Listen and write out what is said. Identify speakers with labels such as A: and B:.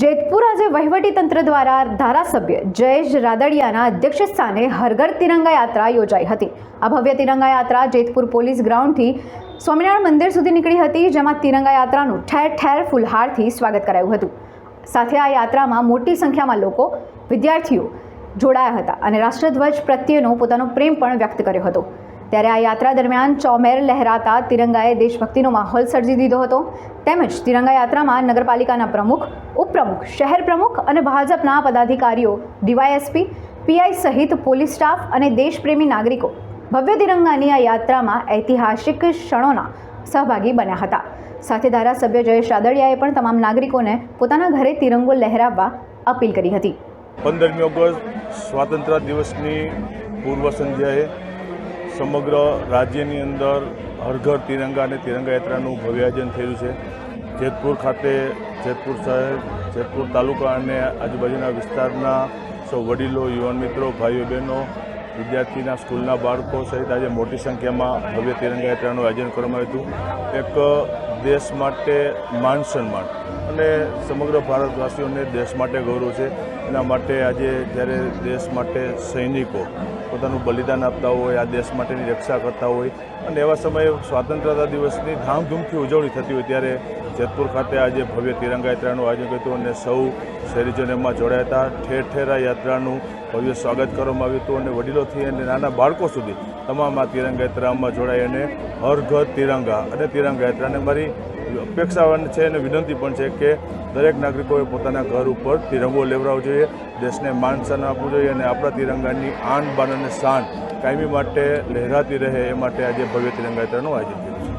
A: જેતપુર આજે વહીવટીતંત્ર દ્વારા ધારાસભ્ય જયેશ રાદડિયાના અધ્યક્ષ સ્થાને હરઘર તિરંગા યાત્રા યોજાઈ હતી. આ ભવ્ય તિરંગા યાત્રા જેતપુર પોલીસ ગ્રાઉન્ડથી સ્વામિનારાયણ મંદિર સુધી નીકળી હતી, જેમાં તિરંગા યાત્રાનું ઠેર ઠેર ફૂલહારથી સ્વાગત કરાયું હતું. સાથે આ યાત્રામાં મોટી સંખ્યામાં લોકો, વિદ્યાર્થીઓ જોડાયા હતા અને રાષ્ટ્રધ્વજ પ્રત્યેનો પોતાનો પ્રેમ પણ વ્યક્ત કર્યો હતો. ત્યારે આ યાત્રા દરમિયાન ચોમેર લહેરાતા તિરંગાએ દેશભક્તિનો માહોલ સર્જી દીધો હતો. તેમજ તિરંગા યાત્રામાં નગરપાલિકાના પ્રમુખ, ઉપપ્રમુખ, શહેર પ્રમુખ અને ભાજપના પદાધિકારીઓ, ડીવાયએસપી, પીઆઈ સહિત પોલીસ સ્ટાફ અને દેશપ્રેમી નાગરિકો ભવ્ય તિરંગાની આ યાત્રામાં ઐતિહાસિક ક્ષણોના સહભાગી બન્યા હતા. સાથે ધારાસભ્ય જયેશ રાદડિયાએ પણ તમામ નાગરિકોને પોતાના ઘરે તિરંગો લહેરાવવા અપીલ કરી હતી.
B: પંદરમી ઓગસ્ટ સ્વાતંત્ર્ય દિવસની પૂર્વ સંધ્યાએ સમગ્ર રાજ્યની અંદર હર ઘર તિરંગા અને તિરંગા યાત્રાનું ભવ્ય આયોજન થયું છે. જેતપુર ખાતે, જેતપુર શહેર, જેતપુર તાલુકા અને આજુબાજુના વિસ્તારના સૌ વડીલો, યુવાન મિત્રો, ભાઈઓ, બહેનો, વિદ્યાર્થીના સ્કૂલના બાળકો સહિત આજે મોટી સંખ્યામાં ભવ્ય તિરંગા યાત્રાનું આયોજન કરવામાં આવ્યું હતું. એક દેશ માટે માન સન્માન. અને સમગ્ર ભારતવાસીઓને દેશ માટે ગૌરવ છે. એના માટે આજે જ્યારે દેશ માટે સૈનિકો પોતાનું બલિદાન આપતા હોય, આ દેશ માટેની રક્ષા કરતા હોય અને એવા સમયે સ્વાતંત્રતા દિવસની ધામધૂમથી ઉજવણી થતી હોય ત્યારે જેતપુર ખાતે આજે ભવ્ય તિરંગા યાત્રાનું આયોજન કર્યું અને સૌ શહેરીજનો એમાં જોડાયા હતા. ઠેર ઠેર આ યાત્રાનું ભવ્ય સ્વાગત કરવામાં આવ્યું હતું અને વડીલોથી અને નાના બાળકો સુધી તમામ આ તિરંગા યાત્રામાં જોડાઈ અને હર ઘર તિરંગા અને તિરંગા યાત્રાને મારી અપેક્ષા છે અને વિનંતી પણ છે કે દરેક નાગરિકોએ પોતાના ઘર ઉપર તિરંગો લેવડાવવો જોઈએ, દેશને માન સન્માન આપવું જોઈએ અને આપણા તિરંગાની આન બાન અને શાન કાયમી માટે લહેરાતી રહે એ માટે આજે ભવ્ય તિરંગા યાત્રાનું આયોજન થયું